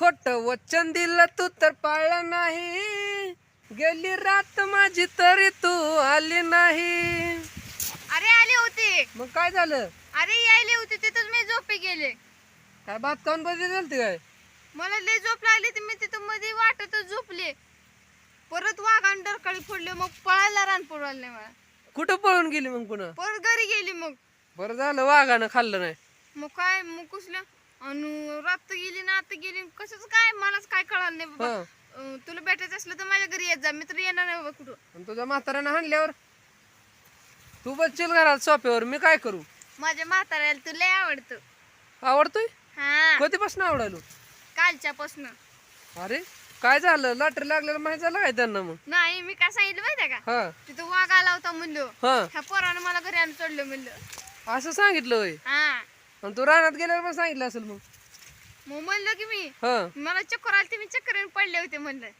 खोट वचन दिलं तू तर पाळलं नाही. गेली रात माझी तरी तू आली नाही. अरे आले होते. मग काय झालं? अरे यायले होते तिथंच मी झोपे गेले. काय बात काऊन बदली झालती काय? मला लय झोप लागली तर मी तिथं मध्ये वाटतच झोपले. परत वाघान डरकाळी फोडले मग पळायला रान पडवायला नाही मला. कुठं पळून गेली मग पुन्हा? परत घरी गेली मग. बरं झालं वाघानं खाल्लं नाही. मग काय मग कुसलं? आणि रात गेली ना आता गेली. कशाच काय मलाच काय कळालं नाही बाबा. हं. अं, तुला भेटायचं असलं तर माझ्या घरी येत जा. मी तर येणार नाही बाबा कुठं. आणि तुझ्या म्हाताऱ्यानं हाणल्यावर? तू बसशील घरात सोफ्यावर मी काय करू? माझ्या म्हाताऱ्याला तुला लय आवडतं. आवडतोय? हा. कधीपासून आवडायलो? कालच्यापासून. अरे काय झालं? लॉटरी लागलेलं माहीत झालं काय त्यांना मग? नाही मी काय सांगितलं माहितीये का? हा. तिथं वाघ आला होता म्हणलो. हा. ह्या पोरानं मला घरी आणून सोडलं म्हणलं. असं सांगितलं होय? हा. आणि तू रानात गेल्यावर पण सांगितलं असेल मग. मग म्हणलं की मी. हा. मला चक्कर आली मी चक्कर येऊन पडले होते म्हणलं.